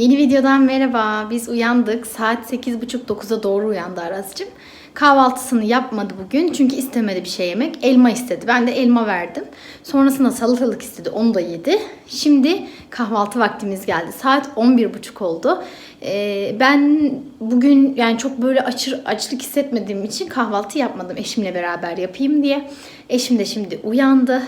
Yeni videodan merhaba. Biz uyandık. Saat 8.30-9'a doğru uyandı Arazcığım. Kahvaltısını yapmadı bugün çünkü istemedi bir şey yemek. Elma istedi. Ben de elma verdim. Sonrasında salatalık istedi. Onu da yedi. Şimdi kahvaltı vaktimiz geldi. Saat 11.30 oldu. Ee, ben bugün yani çok böyle açır, açlık hissetmediğim için kahvaltı yapmadım. Eşimle beraber yapayım diye. Eşim de şimdi uyandı.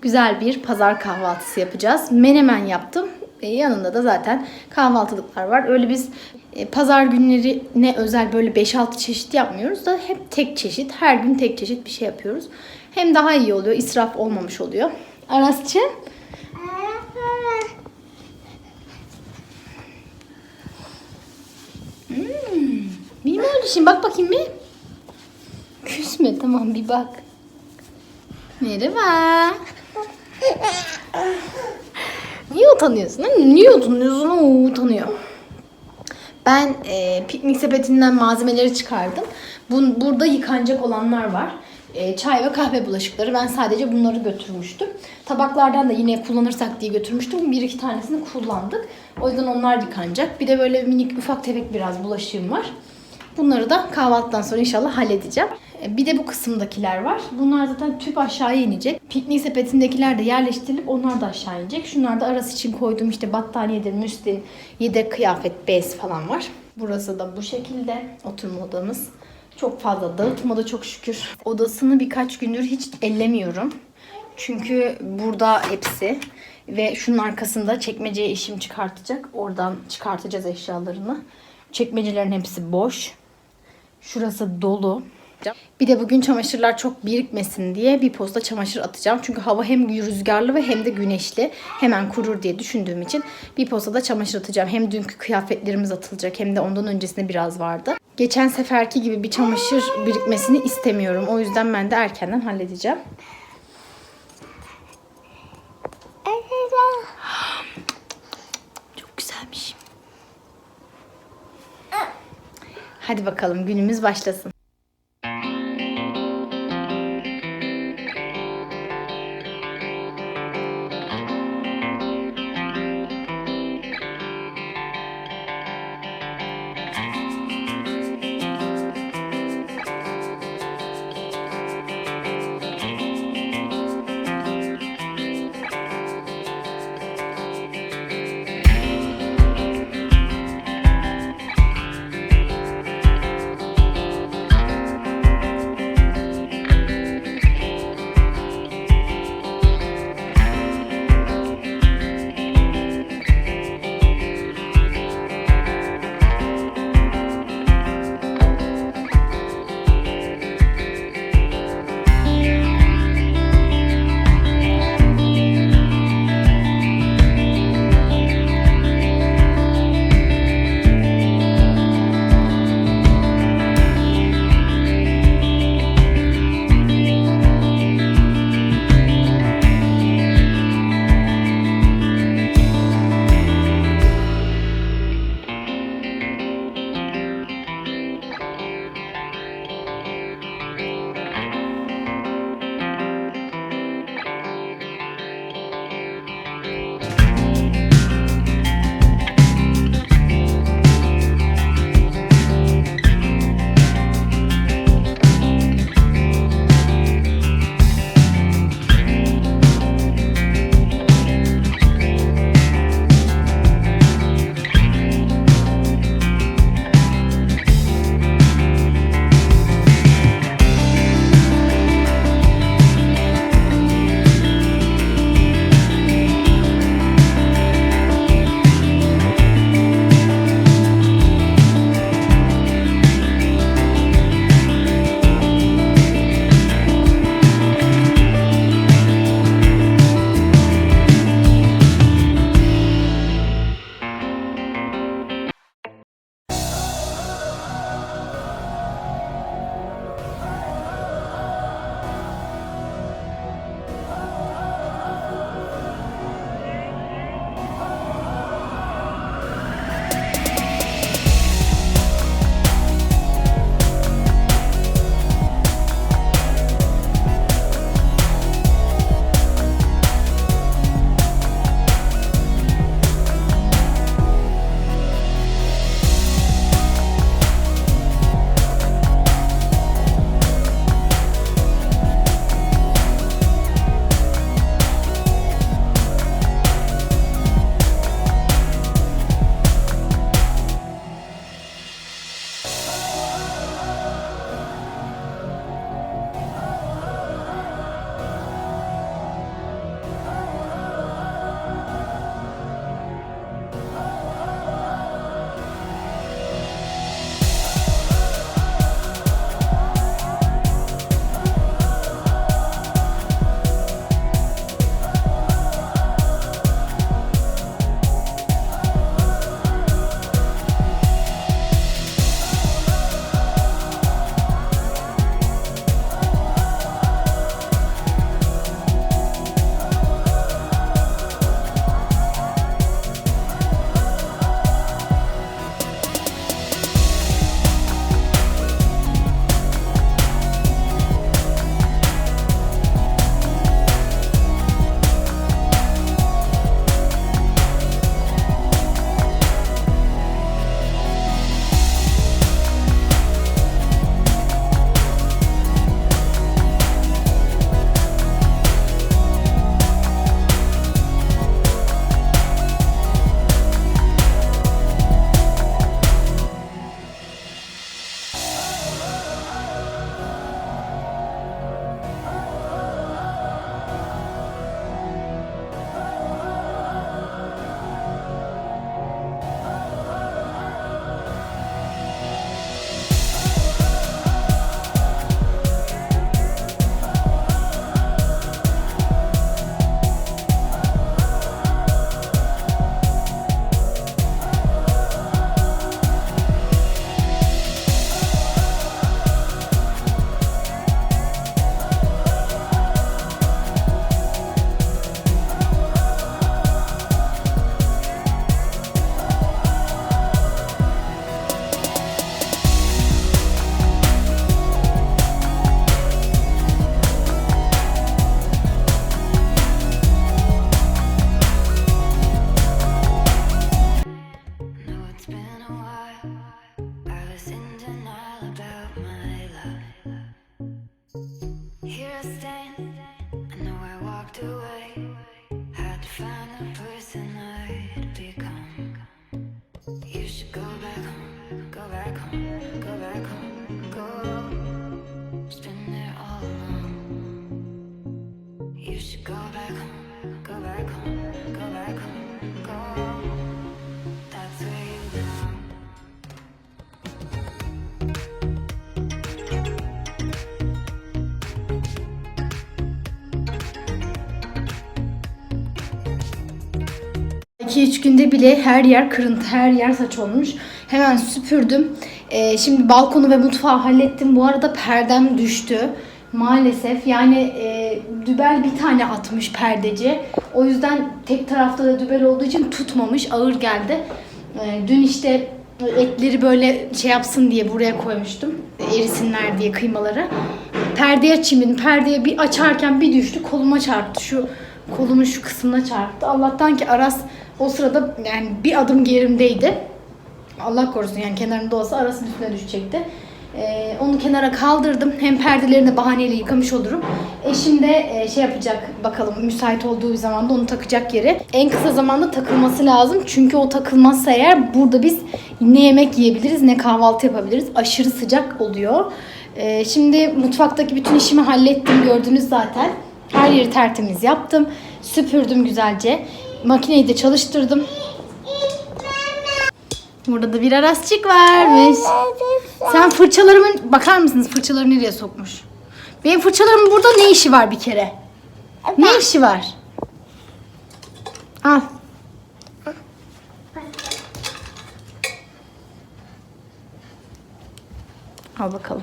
Güzel bir pazar kahvaltısı yapacağız. Menemen yaptım. E, yanında da zaten kahvaltılıklar var. Öyle biz e, pazar günlerine özel böyle 5-6 çeşit yapmıyoruz da hep tek çeşit. Her gün tek çeşit bir şey yapıyoruz. Hem daha iyi oluyor, israf olmamış oluyor. Arasçı. Hmm. Bir mi öyle şimdi? Bak bakayım bir. Küsme tamam bir bak. Merhaba. Niye utanıyorsun? Anne? Niye utanıyorsun? Oo, utanıyor. Ben e, piknik sepetinden malzemeleri çıkardım. Bun, burada yıkanacak olanlar var. E, çay ve kahve bulaşıkları. Ben sadece bunları götürmüştüm. Tabaklardan da yine kullanırsak diye götürmüştüm. Bir iki tanesini kullandık. O yüzden onlar yıkanacak. Bir de böyle minik ufak tefek biraz bulaşığım var. Bunları da kahvaltıdan sonra inşallah halledeceğim. E, Bir de bu kısımdakiler var. Bunlar zaten tüp aşağıya inecek. Piknik sepetindekiler de yerleştirilip onlar da aşağı inecek. Şunlar da arası için koyduğum işte battaniyedir, müslin, yedek kıyafet, bez falan var. Burası da bu şekilde oturma odamız. Çok fazla dağıtmadı çok şükür. Odasını birkaç gündür hiç ellemiyorum. Çünkü burada hepsi ve şunun arkasında çekmeceye işim çıkartacak. Oradan çıkartacağız eşyalarını. Çekmecelerin hepsi boş. Şurası dolu. Bir de bugün çamaşırlar çok birikmesin diye bir posta çamaşır atacağım. Çünkü hava hem rüzgarlı ve hem de güneşli. Hemen kurur diye düşündüğüm için bir postada çamaşır atacağım. Hem dünkü kıyafetlerimiz atılacak hem de ondan öncesinde biraz vardı. Geçen seferki gibi bir çamaşır birikmesini istemiyorum. O yüzden ben de erkenden halledeceğim. Çok güzelmiş. Hadi bakalım günümüz başlasın. listen. 2-3 günde bile her yer kırıntı, her yer saç olmuş. Hemen süpürdüm. Ee, şimdi balkonu ve mutfağı hallettim. Bu arada perdem düştü. Maalesef yani e, dübel bir tane atmış perdeci. O yüzden tek tarafta da dübel olduğu için tutmamış, ağır geldi. E, dün işte etleri böyle şey yapsın diye buraya koymuştum. Erisinler diye kıymaları. Perdeye çimin, perdeye bir açarken bir düştü, koluma çarptı. Şu kolumun şu kısmına çarptı. Allah'tan ki Aras o sırada yani bir adım gerimdeydi. Allah korusun yani kenarında olsa Aras'ın üstüne düşecekti. Ee, onu kenara kaldırdım. Hem perdelerini bahaneyle yıkamış olurum. Eşim de e, şey yapacak bakalım müsait olduğu bir zamanda onu takacak yeri. En kısa zamanda takılması lazım. Çünkü o takılmazsa eğer burada biz ne yemek yiyebiliriz ne kahvaltı yapabiliriz. Aşırı sıcak oluyor. Ee, şimdi mutfaktaki bütün işimi hallettim gördünüz zaten. Her yeri tertemiz yaptım. Süpürdüm güzelce. Makineyi de çalıştırdım. Burada da bir arasçık varmış. Sen fırçalarımın bakar mısınız fırçaları nereye sokmuş? Benim fırçalarımın burada ne işi var bir kere? Ne işi var? Al. Al bakalım.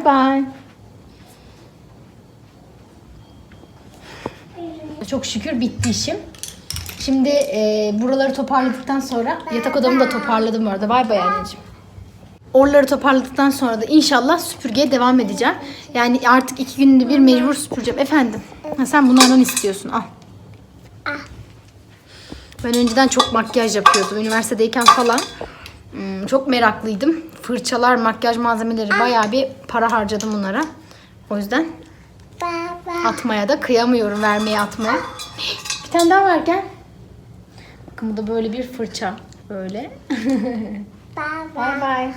Bye. Çok şükür bitti işim. Şimdi e, buraları toparladıktan sonra yatak odamı da toparladım bu arada. Bay bay anneciğim. Oraları toparladıktan sonra da inşallah süpürgeye devam edeceğim. Yani artık iki günde bir mecbur süpüreceğim. Efendim ha, sen bunlardan istiyorsun al. Ben önceden çok makyaj yapıyordum üniversitedeyken falan. Hmm, çok meraklıydım. Fırçalar, makyaj malzemeleri bayağı bir para harcadım bunlara. O yüzden Atmaya da kıyamıyorum vermeye atmaya. Bir tane daha var gel. Bakın bu da böyle bir fırça. Böyle. Bye bye.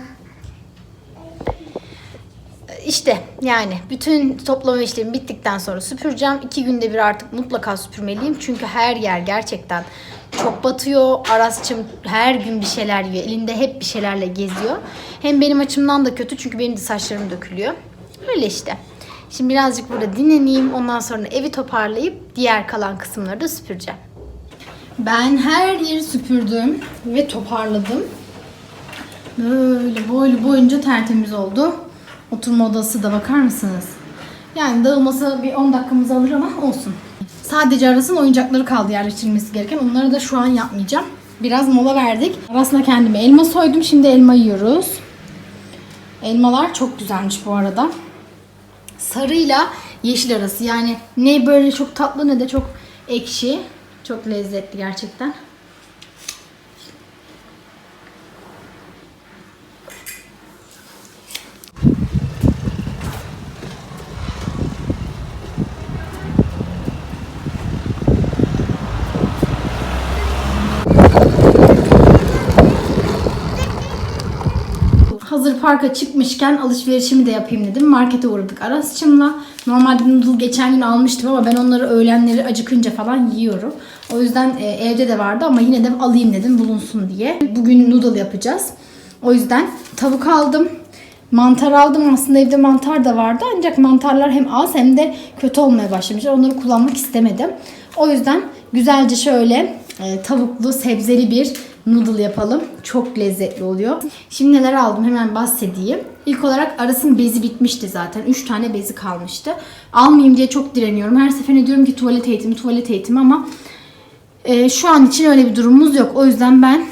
İşte yani bütün toplama işlemi bittikten sonra süpüreceğim. İki günde bir artık mutlaka süpürmeliyim. Çünkü her yer gerçekten çok batıyor. Arasçım her gün bir şeyler yiyor. Elinde hep bir şeylerle geziyor. Hem benim açımdan da kötü çünkü benim de saçlarım dökülüyor. Öyle işte. Şimdi birazcık burada dinleneyim. Ondan sonra evi toparlayıp diğer kalan kısımları da süpüreceğim. Ben her yeri süpürdüm ve toparladım. Böyle boylu boyunca tertemiz oldu. Oturma odası da bakar mısınız? Yani dağılması bir 10 dakikamızı alır ama olsun. Sadece Aras'ın oyuncakları kaldı yerleştirilmesi gereken. Onları da şu an yapmayacağım. Biraz mola verdik. Aras'la kendime elma soydum. Şimdi elma yiyoruz. Elmalar çok güzelmiş bu arada. Sarıyla yeşil arası. Yani ne böyle çok tatlı ne de çok ekşi. Çok lezzetli gerçekten. Parka çıkmışken alışverişimi de yapayım dedim. Markete uğradık Aras'cığımla. Normalde noodle geçen gün almıştım ama ben onları öğlenleri acıkınca falan yiyorum. O yüzden e, evde de vardı ama yine de alayım dedim bulunsun diye. Bugün noodle yapacağız. O yüzden tavuk aldım. Mantar aldım. Aslında evde mantar da vardı. Ancak mantarlar hem az hem de kötü olmaya başlamışlar. Onları kullanmak istemedim. O yüzden güzelce şöyle e, tavuklu, sebzeli bir noodle yapalım. Çok lezzetli oluyor. Şimdi neler aldım hemen bahsedeyim. İlk olarak Aras'ın bezi bitmişti zaten. 3 tane bezi kalmıştı. Almayayım diye çok direniyorum. Her seferinde diyorum ki tuvalet eğitimi, tuvalet eğitimi ama e, şu an için öyle bir durumumuz yok. O yüzden ben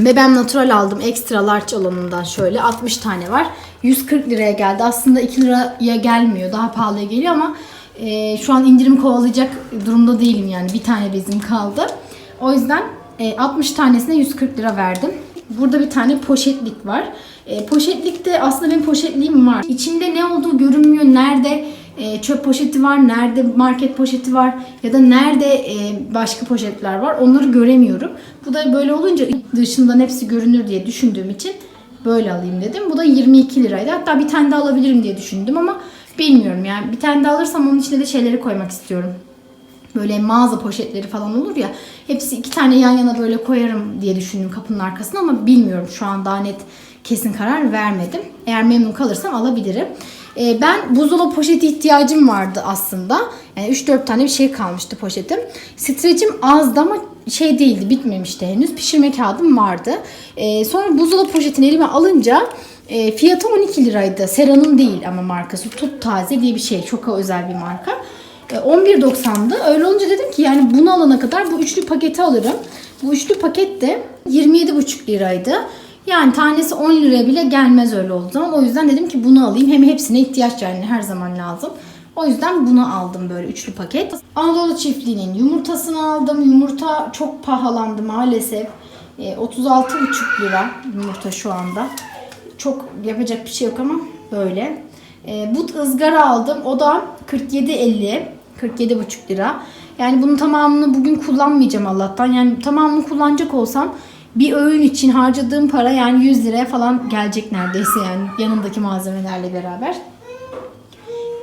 Bebem Natural aldım. Extra large olanından şöyle 60 tane var. 140 liraya geldi. Aslında 2 liraya gelmiyor. Daha pahalıya geliyor ama e, şu an indirim kovalayacak durumda değilim yani. Bir tane bezim kaldı. O yüzden 60 tanesine 140 lira verdim. Burada bir tane poşetlik var. E, poşetlikte aslında benim poşetliğim var. İçinde ne olduğu görünmüyor. Nerede e, çöp poşeti var, nerede market poşeti var ya da nerede e, başka poşetler var onları göremiyorum. Bu da böyle olunca dışından hepsi görünür diye düşündüğüm için böyle alayım dedim. Bu da 22 liraydı. Hatta bir tane daha alabilirim diye düşündüm ama bilmiyorum yani. Bir tane daha alırsam onun içine de şeyleri koymak istiyorum böyle mağaza poşetleri falan olur ya. Hepsi iki tane yan yana böyle koyarım diye düşündüm kapının arkasına ama bilmiyorum şu an daha net kesin karar vermedim. Eğer memnun kalırsam alabilirim. Ee, ben buzdolabı poşeti ihtiyacım vardı aslında. Yani 3-4 tane bir şey kalmıştı poşetim. Streçim azdı ama şey değildi bitmemişti henüz. Pişirme kağıdım vardı. Ee, sonra buzdolabı poşetini elime alınca e, fiyatı 12 liraydı. Sera'nın değil ama markası. Tut Taze diye bir şey. Çok özel bir marka. E, 11.90'dı. Öyle olunca dedim ki yani bunu alana kadar bu üçlü paketi alırım. Bu üçlü paket de 27,5 liraydı. Yani tanesi 10 liraya bile gelmez öyle olduğu zaman. O yüzden dedim ki bunu alayım. Hem hepsine ihtiyaç yani her zaman lazım. O yüzden bunu aldım böyle üçlü paket. Anadolu çiftliğinin yumurtasını aldım. Yumurta çok pahalandı maalesef. E, 36,5 lira yumurta şu anda. Çok yapacak bir şey yok ama böyle. E, but ızgara aldım. O da 47.50. 47,5 lira. Yani bunun tamamını bugün kullanmayacağım Allah'tan. Yani tamamını kullanacak olsam bir öğün için harcadığım para yani 100 liraya falan gelecek neredeyse yani yanındaki malzemelerle beraber.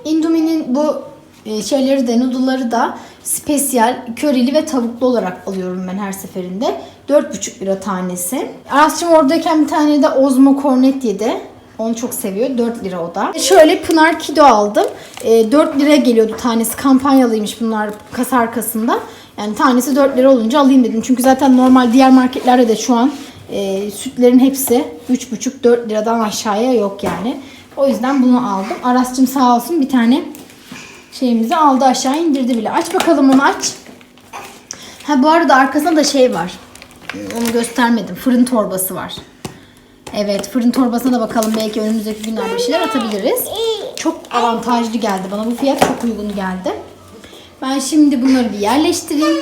Indomie'nin bu e, şeyleri de noodle'ları da spesiyel körili ve tavuklu olarak alıyorum ben her seferinde. 4,5 lira tanesi. Aras'cığım oradayken bir tane de Ozmo Cornet yedi. Onu çok seviyor. 4 lira o da. Şöyle Pınar Kido aldım. E, 4 liraya geliyordu tanesi. Kampanyalıymış bunlar kasa arkasında. Yani tanesi 4 lira olunca alayım dedim. Çünkü zaten normal diğer marketlerde de şu an e, sütlerin hepsi 3,5-4 liradan aşağıya yok yani. O yüzden bunu aldım. Aras'cığım sağ olsun bir tane şeyimizi aldı aşağı indirdi bile. Aç bakalım onu aç. Ha bu arada arkasında da şey var. Onu göstermedim. Fırın torbası var. Evet fırın torbasına da bakalım. Belki önümüzdeki günlerde bir şeyler atabiliriz. Çok avantajlı geldi bana. Bu fiyat çok uygun geldi. Ben şimdi bunları bir yerleştireyim.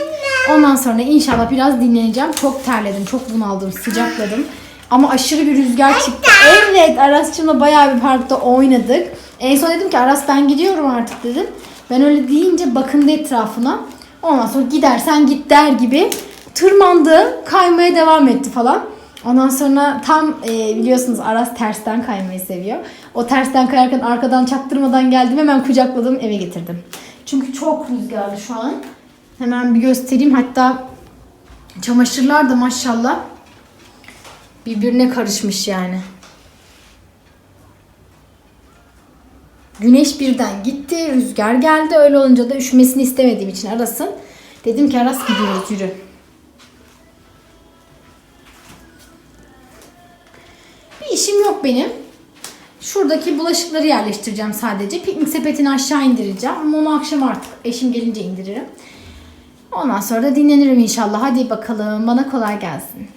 Ondan sonra inşallah biraz dinleneceğim. Çok terledim, çok bunaldım, sıcakladım. Ama aşırı bir rüzgar çıktı. Evet Aras'cığımla bayağı bir parkta oynadık. En son dedim ki Aras ben gidiyorum artık dedim. Ben öyle deyince bakındı etrafına. Ondan sonra gidersen git der gibi tırmandı, kaymaya devam etti falan. Ondan sonra tam e, biliyorsunuz Aras tersten kaymayı seviyor. O tersten kayarken arkadan çaktırmadan geldim hemen kucakladım eve getirdim. Çünkü çok rüzgarlı şu an. Hemen bir göstereyim. Hatta çamaşırlar da maşallah birbirine karışmış yani. Güneş birden gitti, rüzgar geldi. Öyle olunca da üşümesini istemediğim için Aras'ın. Dedim ki Aras gidiyoruz yürü. Benim. Şuradaki bulaşıkları yerleştireceğim sadece. Piknik sepetini aşağı indireceğim. Ama onu akşam artık eşim gelince indiririm. Ondan sonra da dinlenirim inşallah. Hadi bakalım. Bana kolay gelsin.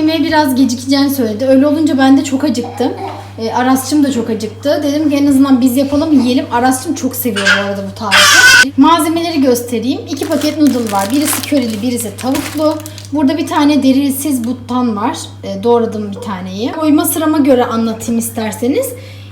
Yemeğe biraz gecikeceğini söyledi. Öyle olunca ben de çok acıktım. E, Aras'cığım da çok acıktı. Dedim ki en azından biz yapalım yiyelim. Aras'cığım çok seviyor bu arada bu tarifi. Malzemeleri göstereyim. İki paket noodle var. Birisi körili, birisi tavuklu. Burada bir tane derisiz buttan var. E, doğradım bir taneyi. Koyma sırama göre anlatayım isterseniz.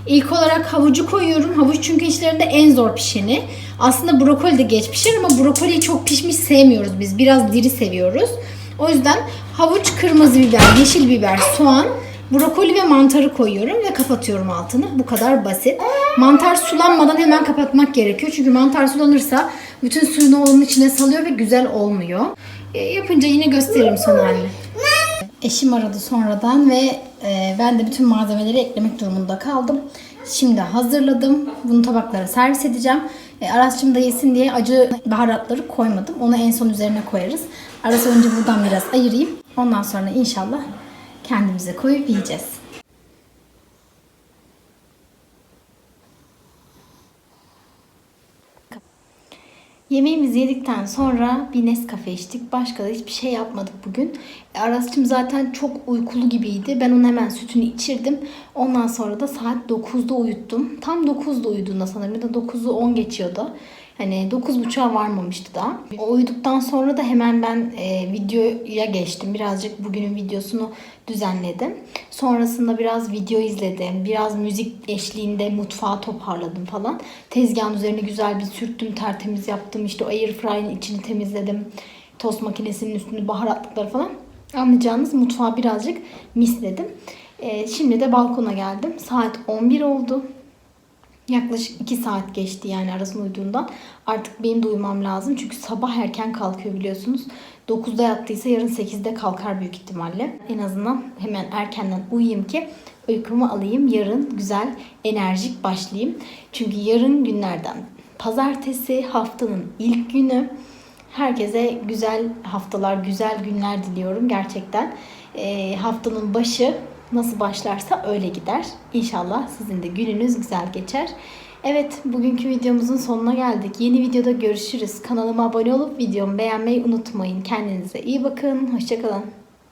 İlk olarak havucu koyuyorum. Havuç çünkü içlerinde en zor pişeni. Aslında brokoli de geç pişer ama brokoliyi çok pişmiş sevmiyoruz biz. Biraz diri seviyoruz. O yüzden havuç, kırmızı biber, yeşil biber, soğan, brokoli ve mantarı koyuyorum ve kapatıyorum altını. Bu kadar basit. Mantar sulanmadan hemen kapatmak gerekiyor. Çünkü mantar sulanırsa bütün suyunu onun içine salıyor ve güzel olmuyor. E, yapınca yine gösteririm son halini. Eşim aradı sonradan ve e, ben de bütün malzemeleri eklemek durumunda kaldım. Şimdi hazırladım. Bunu tabaklara servis edeceğim. E, Aras'cığım da yesin diye acı baharatları koymadım. Onu en son üzerine koyarız. Aras önce buradan biraz ayırayım. Ondan sonra inşallah kendimize koyup yiyeceğiz. Yemeğimizi yedikten sonra bir Nescafe içtik. Başka da hiçbir şey yapmadık bugün. E, Aras'cığım zaten çok uykulu gibiydi. Ben onun hemen sütünü içirdim. Ondan sonra da saat 9'da uyuttum. Tam 9'da uyuduğunda sanırım ya da 9'u 10 geçiyordu. Hani 9.30'a varmamıştı daha. O uyuduktan sonra da hemen ben e, videoya geçtim. Birazcık bugünün videosunu düzenledim. Sonrasında biraz video izledim. Biraz müzik eşliğinde mutfağı toparladım falan. Tezgahın üzerine güzel bir sürttüm, tertemiz yaptım. İşte o airfryer'ın içini temizledim. Tost makinesinin üstünü baharatlıkları falan. Anlayacağınız mutfağı birazcık misledim. E, şimdi de balkona geldim. Saat 11 oldu. Yaklaşık 2 saat geçti yani arasında uyuduğundan. Artık benim de uyumam lazım. Çünkü sabah erken kalkıyor biliyorsunuz. 9'da yattıysa yarın 8'de kalkar büyük ihtimalle. En azından hemen erkenden uyuyayım ki uykumu alayım. Yarın güzel, enerjik başlayayım. Çünkü yarın günlerden pazartesi haftanın ilk günü. Herkese güzel haftalar, güzel günler diliyorum gerçekten. Ee, haftanın başı nasıl başlarsa öyle gider. İnşallah sizin de gününüz güzel geçer. Evet, bugünkü videomuzun sonuna geldik. Yeni videoda görüşürüz. Kanalıma abone olup videomu beğenmeyi unutmayın. Kendinize iyi bakın. Hoşçakalın.